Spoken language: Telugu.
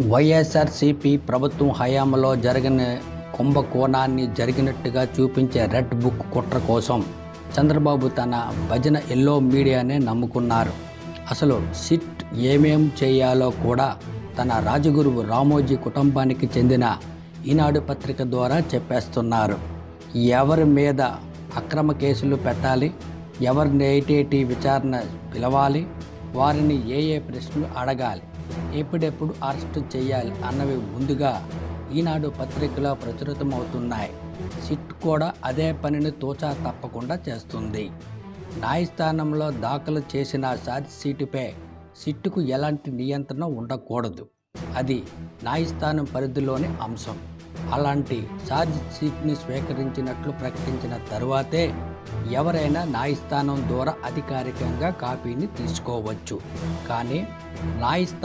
వైఎస్ఆర్సీపీ ప్రభుత్వం హయాంలో జరిగిన కుంభకోణాన్ని జరిగినట్టుగా చూపించే రెడ్ బుక్ కుట్ర కోసం చంద్రబాబు తన భజన ఎల్లో మీడియానే నమ్ముకున్నారు. అసలు సిట్ ఏమేం చేయాలో కూడా తన రాజగురువు రామోజీ కుటుంబానికి చెందిన ఈనాడు పత్రిక ద్వారా చెప్పేస్తున్నారు. ఎవరి మీద అక్రమ కేసులు పెట్టాలి? ఎవరిని ఏటేటి విచారణ పిలవాలి? వారిని ఏ ఏ ప్రశ్నలు అడగాలి? ఎప్పుడెప్పుడు అరెస్టు చేయాలి అన్నవి ముందుగా ఈనాడు పత్రికలో ప్రచురితమవుతున్నాయి. సిట్ కూడా అదే పనిని తోచా తప్పకుండా చేస్తుంది. న్యాయస్థానంలో దాఖలు చేసిన ఛార్జ్షీటుపై సిట్టుకు ఎలాంటి నియంత్రణ ఉండకూడదు. అది న్యాయస్థానం పరిధిలోని అంశం. అలాంటి ఛార్జ్ షీట్ని స్వీకరించినట్లు ప్రకటించిన తరువాతే ఎవరైనా న్యాయస్థానం ద్వారా అధికారికంగా కాపీని తీసుకోవచ్చు. కానీ న్యాయస్థానం